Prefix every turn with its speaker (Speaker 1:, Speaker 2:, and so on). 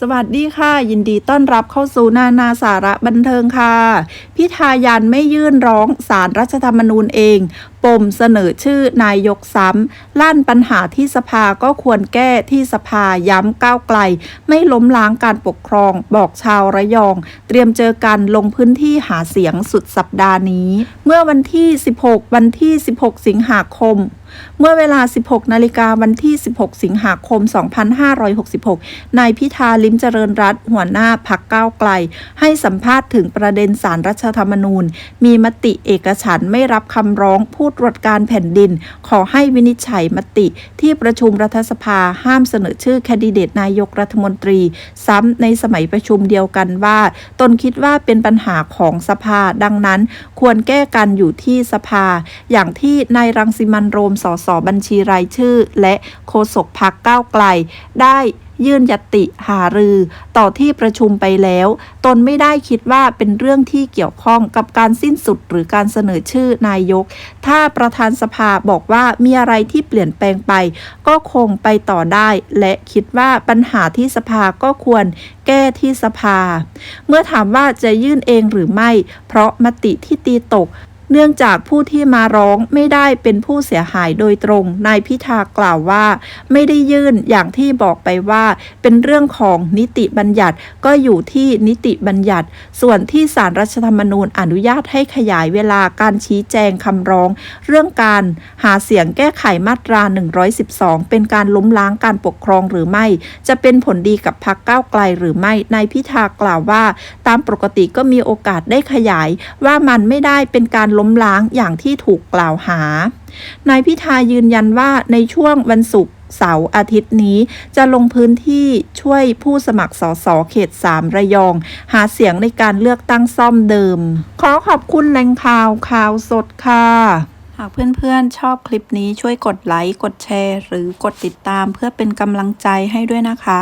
Speaker 1: สวัสดีค่ะ ยินดีต้อนรับเข้าสู่นานาสาระบันเทิงค่ะ พิธายันไม่ยื่นร้องสารรัฐธรรมนูญเอง ปมเสนอชื่อนายกซ้ำลั่นปัญหาที่สภาก็ควรแก้ที่สภาย้ำก้าวไกล ไม่ล้มล้างการปกครอง บอกชาวระยอง เตรียมเจอกันลงพื้นที่หาเสียงสุดสัปดาห์นี้ เมื่อวันที่ 16 วันที่ 16 สิงหาคมเมื่อเวลา 16 นาฬิกาวันที่ 16 สิงหาคม 2566 นายพิธาลิมเจริญรัตหัวหน้าพักก้าวไกล ให้สัมภาษณ์ถึงประเด็นสารรัฐธรรมนูญ มีมติเอกฉันไม่รับคำร้องผู้ตรวจการแผ่นดิน ขอให้วินิจฉัยมติ ที่ประชุมรัฐสภาห้ามเสนอชื่อแคนดิเดตนายกรัฐมนตรี ซ้ำในสมัยประชุมเดียวกันว่า ตนคิดว่าเป็นปัญหาของสภา ดังนั้น ควรแก้กันอยู่ที่สภา อย่างที่นายรังสิมันโรมสสบัญชีรายชื่อ และโฆษกพักก้าวไกลได้ ยื่นยติหารือต่อที่ประชุมไปแล้ว ตนไม่ได้คิดว่าเป็นเรื่องที่เกี่ยวข้องกับการสิ้นสุดหรือการเสนอชื่อนายก ถ้าประธานสภาบอกว่ามีอะไรที่เปลี่ยนแปลงไป ก็คงไปต่อได้ และคิดว่าปัญหาที่สภาก็ควรแก้ที่สภา เมื่อถามว่าจะยื่นเองหรือไม่ เพราะมติที่ตีตก เนื่องจากผู้ที่มาร้องไม่ได้เป็นผู้เสียหายโดยตรง นายพิธากล่าวว่า ไม่ได้ยื่นอย่างที่บอกไปว่า เป็นเรื่องของนิติบัญญัติก็อยู่ที่นิติบัญญัติ ส่วนที่สารรัฐธรรมนูญอนุญาตให้ขยายเวลาการชี้แจงคำร้อง เรื่องการหาเสียงแก้ไขมาตรา 112 เป็นการล้มล้างการปกครองหรือไม่ จะเป็นผลดีกับพรรคก้าวไกลหรือไม่นายพิธากล่าวว่า ตามปกติก็มีโอกาสได้ขยายว่ามันไม่ได้เป็นการล้มล้างอย่างที่ถูกกล่าวหา นายพิธายืนยันว่าในช่วงวันศุกร์เสาร์อาทิตย์นี้จะลงพื้นที่ช่วยผู้สมัครสสเขต3ระยอง หาเสียงในการเลือกตั้งซ่อมเดิม ขอขอบคุณแหล่งข่าวข่าวสดค่ะหากเพื่อนๆ ชอบคลิปนี้ช่วยกดไลค์ กดแชร์ หรือกดติดตามเพื่อเป็นกำลังใจให้ด้วยนะคะ